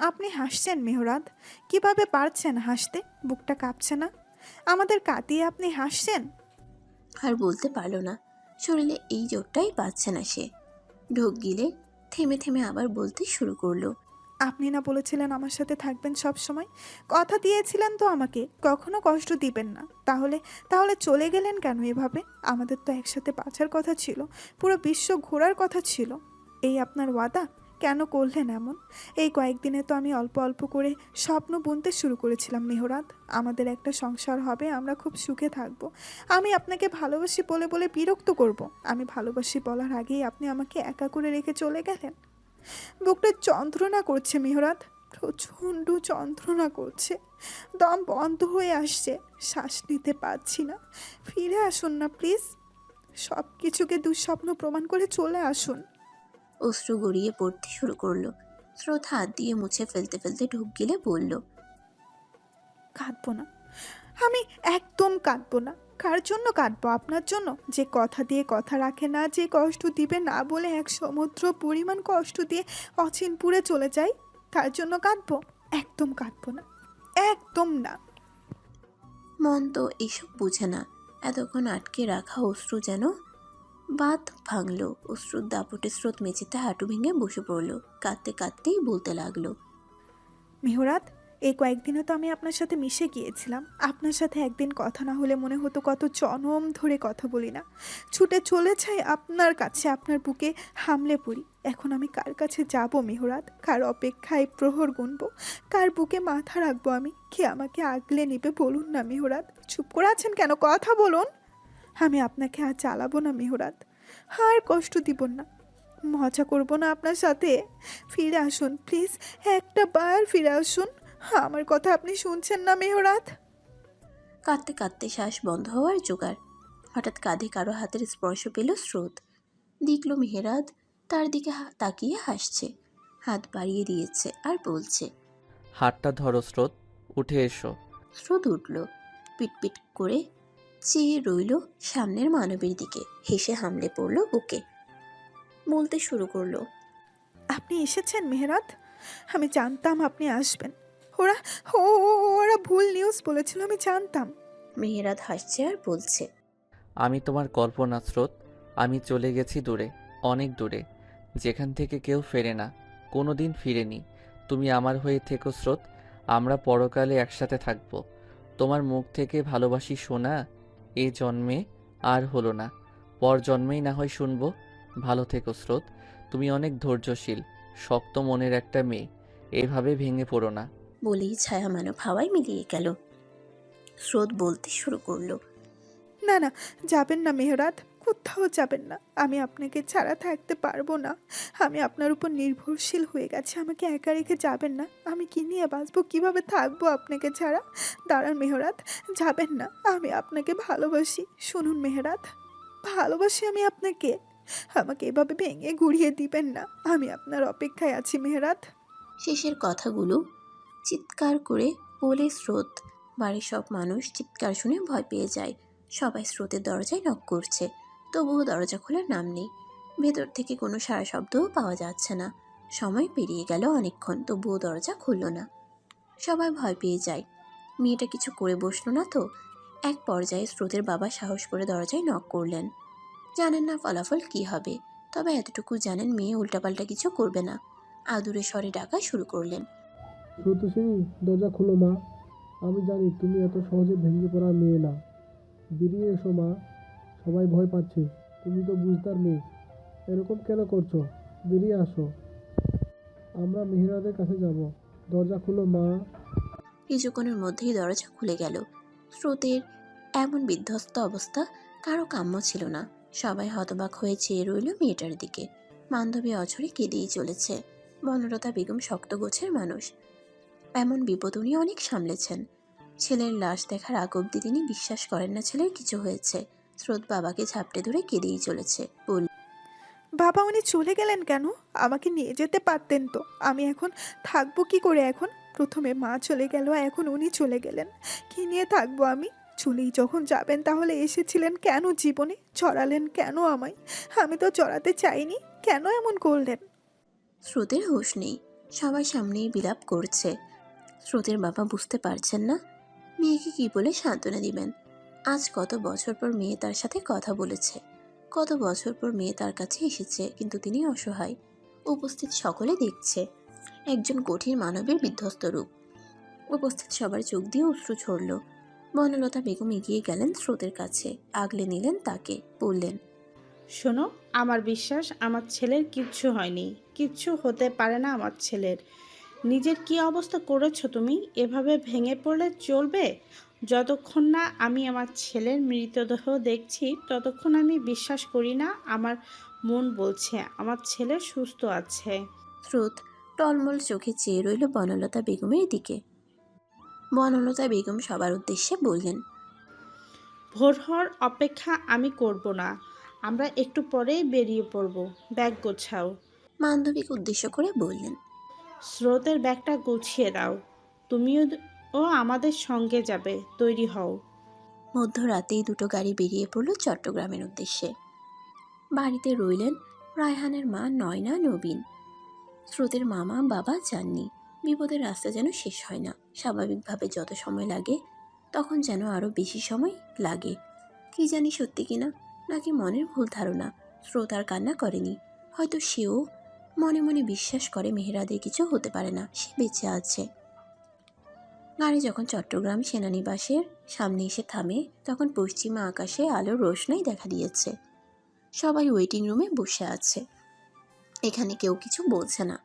আপনি হাসছেন মেহরাত কীভাবে পারছেন হাসতে? বুকটা কাঁপছে না। আমাদের কাটিয়ে আপনি হাসছেন? আর বলতে পারল না। শরীরে এই জোরটাই পাচ্ছে না সে। ঢোক গিলে থেমে থেমে আবার বলতে শুরু করল। আপনি না বলেছিলেন আমার সাথে থাকবেন সব সময়? কথা দিয়েছিলেন তো আমাকে। কখনো কষ্ট দিবেন না। তাহলে তাহলে চলে গেলেন কেন এভাবে? আমাদের তো একসাথে বাঁচার কথা ছিল। পুরো বিশ্ব ঘোরার কথা ছিল। এই আপনার ওয়াদা? কেন করলেন এমন? এই কয়েকদিনে তো আমি অল্প অল্প করে স্বপ্ন বুনতে শুরু করেছিলাম, মেহরাত। আমাদের একটা সংসার হবে, আমরা খুব সুখে থাকব। আমি আপনাকে ভালোবাসি বলে বলে বিরক্ত করব। আমি ভালোবাসি বলার আগেই আপনি আমাকে একা করে রেখে চলে গেলেন। বুকটা যন্ত্রণা করছে, মেহরাত। প্রচণ্ড যন্ত্রণা করছে। দম বন্ধ হয়ে আসছে। শ্বাস নিতে পারছি না। ফিরে আসুন না, প্লিজ। সব কিছুকে দুঃস্বপ্ন প্রমাণ করে চলে আসুন। অশ্রু গড়িয়ে পড়তে শুরু করল। স্রোত হাত দিয়ে মুছে ফেলতে ফেলতে ঢুক গিলে বলল কাঁদবো না। আমি একদম কাঁদবো না। কার জন্য কাঁদবো? আপনার জন্য? যে কথা দিয়ে কথা রাখে না যে কষ্ট দিবে না বলে এক সমুদ্র পরিমাণ কষ্ট দিয়ে অচিনপুরে চলে যায় তার জন্য কাঁদবো? একদম কাঁদবো না। একদম না। মন তো এসব বুঝে না। এতক্ষণ আটকে রাখা অশ্রু যেন বাত ভাঙলো। অশ্রুর দাপটে স্রোত মেঝেতে হাঁটু ভেঙে বসে পড়ল। কাঁদতে কাঁদতেই বলতে লাগল। মেহরাত, এই কয়েকদিনে তো আমি আপনার সাথে মিশে গিয়েছিলাম। আপনার সাথে একদিন কথা না হলে মনে হতো কত জনম ধরে কথা বলি না। ছুটে চলে যাই আপনার কাছে, আপনার বুকে হামলে পড়ি। এখন আমি কার কাছে যাব মেহরাত? কার অপেক্ষায় প্রহর গুনবো? কার বুকে মাথা রাখব আমি? কে আমাকে আগলে নেবে বলুন না মেহরাত। চুপ করে আছেন কেন? কথা বলুন। আমি আপনাকে আর চালাবো না মেহরাত। আর কষ্ট দিব না। মজা করব না আপনার সাথে। ফিরে আসুন প্লিজ। একটা বার ফিরে আসুন। আমার কথা আপনি শুনছেন না মেহরাত। কাঁদতে কাঁদতে শ্বাস বন্ধ হওয়ার জোগাড়। হঠাৎ কাঁধে কারও হাতের স্পর্শ পেল স্রোত। দেখল মেহরাত তার দিকে হা- তাকিয়ে হাসছে। হাত বাড়িয়ে দিয়েছে আর বলছে হাতটা ধরো স্রোত উঠে এসো। স্রোত উঠল। পিটপিট করে চেয়ে রইল সামনের মানবীর দিকে। হেসে হামলে পড়ল বুকে। বলতে শুরু করল আপনি এসেছেন মেহরাত? আমি জানতাম আপনি আসবেন। ওরা ও ওরা ভুল নিউজ বলেছিল আমি জানতাম। মেহেরাদ হাসছে আর বলছে আমি তোমার কল্পনা স্রোত। আমি চলে গেছি দূরে অনেক দূরে। যেখান থেকে কেউ ফেরে না কোনো দিন ফিরেনি। তুমি আমার হয়ে থেকো স্রোত আমরা পরকালে একসাথে থাকব। তোমার মুখ থেকে ভালোবাসি শোনা এ জন্মে আর হলো না। পর জন্মেই না হয় শুনব। ভালো থেকো স্রোত তুমি অনেক ধৈর্যশীল শক্ত মনের একটা মেয়ে এভাবে ভেঙে পড়ো না। বলেই ছায়া মানব হাওয়ায় মিলিয়ে গেল। স্রোত বলতে শুরু করল। না না যাবেন না মেহরাত। কোথাও যাবেন না। আমি আপনাকে ছাড়া থাকতে পারব না। আমি আপনার উপর নির্ভরশীল হয়ে গেছি। আমাকে একা রেখে যাবেন না। আমি কি নিয়ে বাঁচবো? কীভাবে থাকব আপনাকে ছাড়া? দাঁড়ান মেহরাত, যাবেন না। আমি আপনাকে ভালোবাসি। শুনুন মেহরাত, ভালোবাসি আমি আপনাকে। আমাকে এভাবে ভেঙে ঘুরিয়ে দিবেন না। আমি আপনার অপেক্ষায় আছি মেহরাত। শেষের কথাগুলো চিৎকার করে বলে স্রোত। বাড়ির সব মানুষ চিৎকার শুনে ভয় পেয়ে যায়। সবাই স্রোতের দরজায় নক করছে। তবুও দরজা খোলার নাম নেই। ভেতর থেকে কোনো সারা শব্দও পাওয়া যাচ্ছে না। সময় পেরিয়ে গেল অনেকক্ষণ, তবুও দরজা খুলল না। সবাই ভয় পেয়ে যায়। মেয়েটা কিছু করে বসল না তো। এক পর্যায়ে স্রোতের বাবা সাহস করে দরজায় নক করলেন। জানেন না ফলাফল কি হবে। তবে এতটুকু জানেন মেয়ে উল্টাপাল্টা কিছু করবে না। আদুরে স্বরে ডাকা শুরু করলেন। শ্রুতসিনী দরজা খোলো মা। আমি জানি তুমি এত সহজে ভেঙে পড়া মেয়ে না। বেরিয়ে এসো মা। সবাই ভয় পাচ্ছে। তুমি তো বুঝতার মেয়ে। এরকম কেন করছ? বেরিয়ে আসো। আমরা মেহেরাদের কাছে যাব। দরজা খুলো, মা। কিছুক্ষণের মধ্যেই দরজা খুলে গেল। স্রোতের এমন বিধ্বস্ত অবস্থা কারও কাম্য ছিল না। সবাই হতবাক হয়ে চেয়ে রইল মেয়েটার দিকে। বান্ধবী অঝরে কেঁদেই চলেছে। বনলতা বেগম শক্ত গোছের মানুষ। এমন বিপদ উনি অনেক সামলেছেন। ছেলের লাশ দেখার আগ অব্দি তিনি বিশ্বাস করেন না ছেলের কিছু হয়েছে। স্রোত বাবাকে ঝাপটে ধরে কেঁদেই চলেছে। বলল বাবা উনি চলে গেলেন কেন? আমাকে নিয়ে যেতে পারতেন তো। আমি এখন থাকব কি করে এখন? প্রথমে মা চলে গেল এখন উনি চলে গেলেন। কি নিয়ে থাকব আমি? চলেই যখন যাবেন তাহলে এসেছিলেন কেন জীবনে? চড়ালেন কেন আমায়? আমি তো চড়াতে চাইনি। কেন এমন করলেন? স্রোতের হুঁশ নেই। সবার সামনেই বিলাপ করছে। স্রোতের বাবা বুঝতে পারছেন না। মেয়েকে কি বলে সান্ত্বনা দিবেন? আজ কত বছর পর মেয়ে তার সাথে কথা বলেছে। কত বছর পর মেয়ে তার কাছে এসেছে, কিন্তু তিনি অসহায়। উপস্থিত সকলে দেখছে। একজন কঠিন মানবের বিধ্বস্ত রূপ। উপস্থিত সবার চোখ দিয়ে অশ্রু ছড়ল। বনলতা বেগম এগিয়ে গেলেন স্রোতের কাছে। আগলে নিলেন তাকে, বললেন, শোনো, আমার বিশ্বাস, আমার ছেলের কিচ্ছু হয়নি। কিচ্ছু হতে পারে না আমার ছেলের। নিজের কি অবস্থা করেছ তুমি? এভাবে ভেঙে পড়লে চলবে? যতক্ষণ না আমি আমার ছেলের মৃতদেহ দেখছি ততক্ষণ আমি বিশ্বাস করি না আমার মন বলছে আমার ছেলে সুস্থ আছে। স্রোত টলমল চোখে চেয়ে রইল বনলতা বেগমের দিকে। বনলতা বেগম সবার উদ্দেশ্যে বললেন ভোর হওয়ার অপেক্ষা আমি করব না আমরা একটু পরেই বেরিয়ে পড়ব ব্যাগ গোছাও। বান্ধবীকে উদ্দেশ্য করে বললেন স্রোতের ব্যাগটা গুছিয়ে দাও তুমিও ও আমাদের সঙ্গে যাবে, তৈরি হও। মধ্যরাতেই দুটো গাড়ি বেরিয়ে পড়ল চট্টগ্রামের উদ্দেশ্যে। বাড়িতে রইলেন রায়হানের মা নয়না, নবীন। স্রোতের মামা, বাবা যাননি বিপদের রাস্তা যেন শেষ হয় না। স্বাভাবিকভাবে যত সময় লাগে, তখন যেন আরও বেশি সময় লাগে। কি জানি সত্যি কিনা, নাকি মনের ভুল ধারণা, স্রোত আর কান্না করেনি। হয়তো সেও মনে মনে বিশ্বাস করে মেহেরাদের কিছু হতে পারে না, সে বেঁচে আছে। গাড়ি যখন চট্টগ্রাম সেনানিবাসের সামনে এসে থামে, তখন পশ্চিমা আকাশে আলোর রোশনাই দেখা দিয়েছে। সবাই ওয়েটিং রুমে বসে আছে। এখানে কেউ কিছু বলছে না।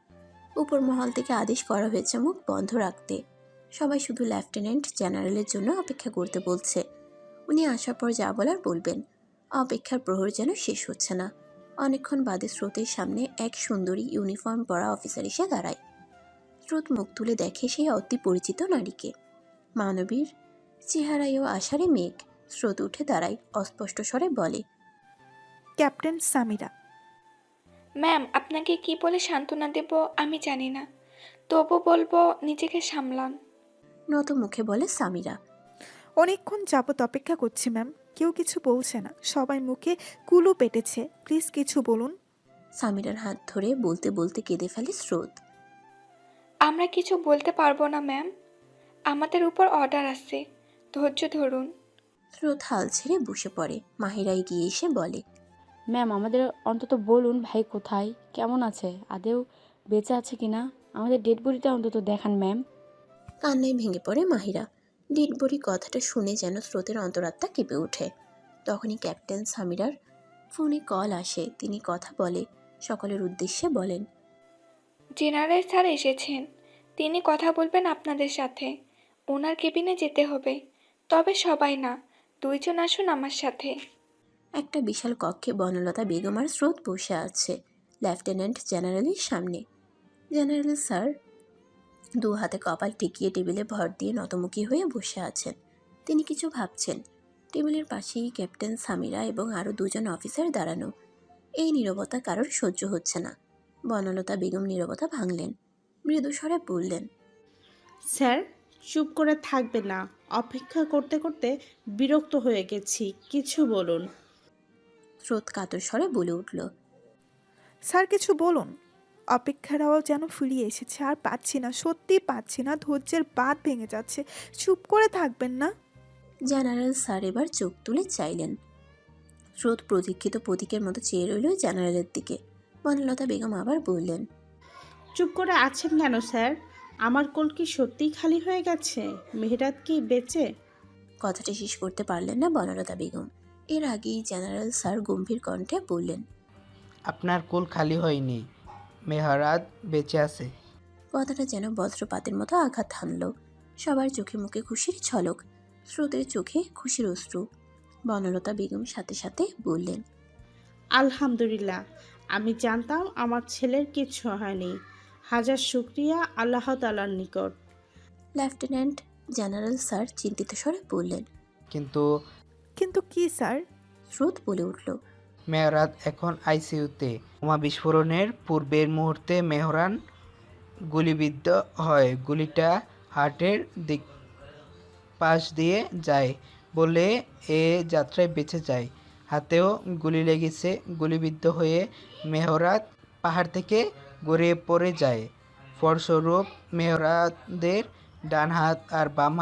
উপর মহল থেকে আদেশ করা হয়েছে মুখ বন্ধ রাখতে। সবাই শুধু লেফটেন্যান্ট জেনারেলের জন্য অপেক্ষা করতে বলছে। উনি আসার পর যা বলার বলবেন। অপেক্ষার প্রহর যেন শেষ হচ্ছে না। অনেকক্ষণ বাদে স্রোতের সামনে এক সুন্দরী ইউনিফর্ম পরা অফিসার এসে দাঁড়ায়। স্রোত মুখ তুলে দেখে সেই অতি পরিচিত নারীকে। মানবীর চেহারায়ও আষাঢ়ে মেঘ স্রোত উঠে দাঁড়ায় অস্পষ্ট স্বরে বলে ক্যাপ্টেন সামিরা ম্যাম আপনাকে কি বলে সান্ত্বনা দেব আমি জানি না। তবু বলব নিজেকে সামলান। নত মুখে বলে সামিরা অনেকক্ষণ যাবত অপেক্ষা করছি ম্যাম। কেউ কিছু বলছে না। সবাই মুখে কুলু পেটেছে। প্লিজ কিছু বলুন। সামিরার হাত ধরে বলতে বলতে কেঁদে ফেলে স্রোত। আমরা কিছু বলতে পারব না ম্যাম। আমাদের উপর অর্ডার আছে। ধৈর্য ধরুন। স্রোত হাল ছেড়ে বসে পড়ে। মাহিরা এগিয়ে এসে বলে ম্যাম আমাদের অন্তত বলুন ভাই কোথায়? কেমন আছে? আদেও বেঁচে আছে কিনা আমাদের ডেড বডিটা অন্তত দেখান ম্যাম। কান্নায় ভেঙে পড়ে মাহিরা। ডিডবরি কথাটা শুনে যেন স্রোতের অন্তরাত্মা কেঁপে ওঠে। তখনই ক্যাপ্টেন সামিরার ফোনে কল আসে। তিনি কথা বলে সকলের উদ্দেশ্যে বলেন জেনারেল স্যার এসেছেন। তিনি কথা বলবেন আপনাদের সাথে। ওনার কেবিনে যেতে হবে। তবে সবাই না, দুইজন আসুন আমার সাথে। একটা বিশাল কক্ষে বনলতা বেগম আর স্রোত বসে আছে, লেফটেন্যান্ট জেনারেলের সামনে। জেনারেল স্যার, দু হাতে কপাল টিকিয়ে টেবিলে ভর দিয়ে নতমুখী হয়ে বসে আছেন। তিনি কিছু ভাবছেন। টেবিলের পাশেই ক্যাপ্টেন সামিরা এবং আরও দুজন অফিসার দাঁড়ানো। এই নীরবতা কারোর সহ্য হচ্ছে না। বনলতা বেগম নীরবতা ভাঙলেন। মৃদু স্বরে বললেন স্যার চুপ করে থাকবে না। অপেক্ষা করতে করতে বিরক্ত হয়ে গেছি। কিছু বলুন। স্রোত কাতর স্বরে বলে উঠল স্যার কিছু বলুন। অপেক্ষারাও যেন ফুরিয়ে এসেছে আর পাচ্ছি না সত্যি পাচ্ছি না। ধৈর্যের বাদ ভেঙে যাচ্ছে। চুপ করে থাকবেন না। জেনারেল স্যার এবার চোখ তুলে চাইলেন। স্রোত প্রতীক্ষিত প্রতীকের মতো চেয়ে রইল জেনারেলের দিকে। বনলতা বেগম আবার বললেন চুপ করে আছেন কেন স্যার? আমার কোল কি সত্যিই খালি হয়ে গেছে? মেহরাত কি বেঁচে? কথাটা শেষ করতে পারলেন না বনলতা বেগম। এর আগেই জেনারেল স্যার গম্ভীর কণ্ঠে বললেন আপনার কোল খালি হয়নি মেহরাত বেঁচে আছে। কথাটা যেন বজ্রপাতের মতো আঘাত হানল। সবার চোখে মুখে খুশির ছলক স্রোতের চোখে খুশির অশ্রু। বনলতা বেগম সাথে সাথে বললেন আলহামদুলিল্লাহ আমি জানতাম আমার ছেলের কিছু হয়নি। হাজার শুক্রিয়া আল্লাহ তালার নিকট। লেফটেন্যান্ট জেনারেল স্যার চিন্তিত স্বরে বললেন কিন্তু কিন্তু কি স্যার? স্রোত বলে উঠল। মেহরাত এখন আইসিইউতে। বোমা বিস্ফোরণের পূর্বের মুহূর্তে মেহরান গুলিবিদ্ধ হয় গুলিটা হার্টের দিক পাশ দিয়ে যায় বলে এ যাত্রায় বেঁচে যায়। হাতেও গুলি লেগেছে গুলিবিদ্ধ হয়ে মেহরাত পাহাড় থেকে গড়িয়ে পড়ে যায়। ফলস্বরূপ মেহরাদের ডান হাত আর বাম